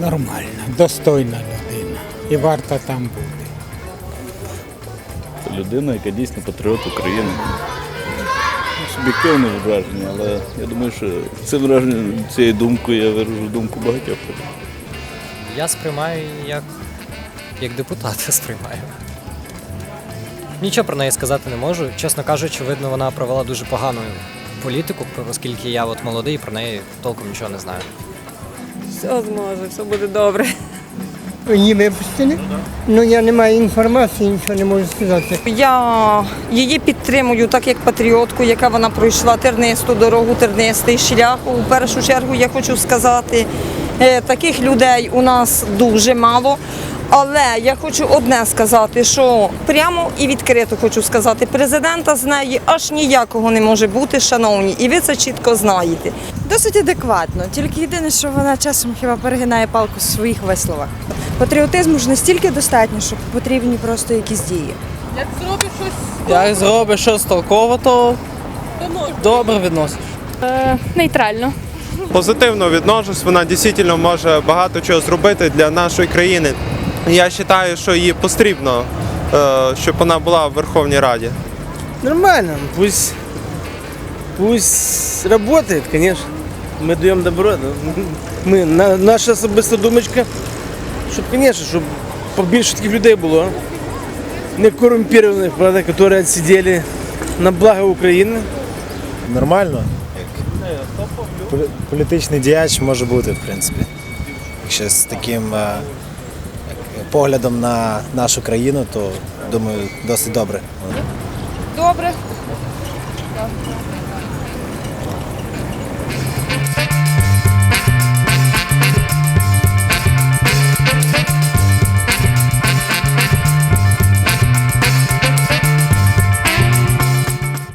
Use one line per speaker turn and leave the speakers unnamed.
Нормальна, достойна людина. І варта там бути.
людина, яка дійсно патріот України. Суб'єктивне враження, але я думаю, що цим враженням, цією думкою я виражу думку багатьох.
Я сприймаю її як, як депутата сприймаю. Нічого про неї сказати не можу. Чесно кажучи, видно, вона провела дуже погану політику, оскільки я от молодий і про неї толком нічого не знаю.
Все зможе, все буде добре.
Її випустили. Ну я не маю інформації, нічого не можу сказати.
Я її підтримую так як патріотку, яка вона пройшла тернисту дорогу, тернистий шлях. У першу чергу я хочу сказати, е, таких людей у нас дуже мало. Але я хочу одне сказати, що прямо і відкрито хочу сказати, президента з неї аж ніякого не може бути, шановні, і ви це чітко знаєте.
Досить адекватно, тільки єдине, що вона часом хіба перегинає палку в своїх висловах. Патріотизму ж настільки достатньо, що потрібні просто якісь дії.
Як зробиш щось толково, то добре відносиш.
Нейтрально.
позитивно відношусь. Вона дійсно може багато чого зробити для нашої країни. Я вважаю, що їй потрібно, щоб вона була в Верховній Раді.
Нормально, пусть, пусть работает, конечно. Ми даємо добро. Ми, на, наша особиста думочка, щоб, звісно, щоб побільше таких людей було. Не корумпірованих, правда, які відсиділи на благо України.
Нормально. Політичний діяч може бути, в принципі. Якщо з таким е, поглядом на нашу країну, то думаю, досить добре.
Добре.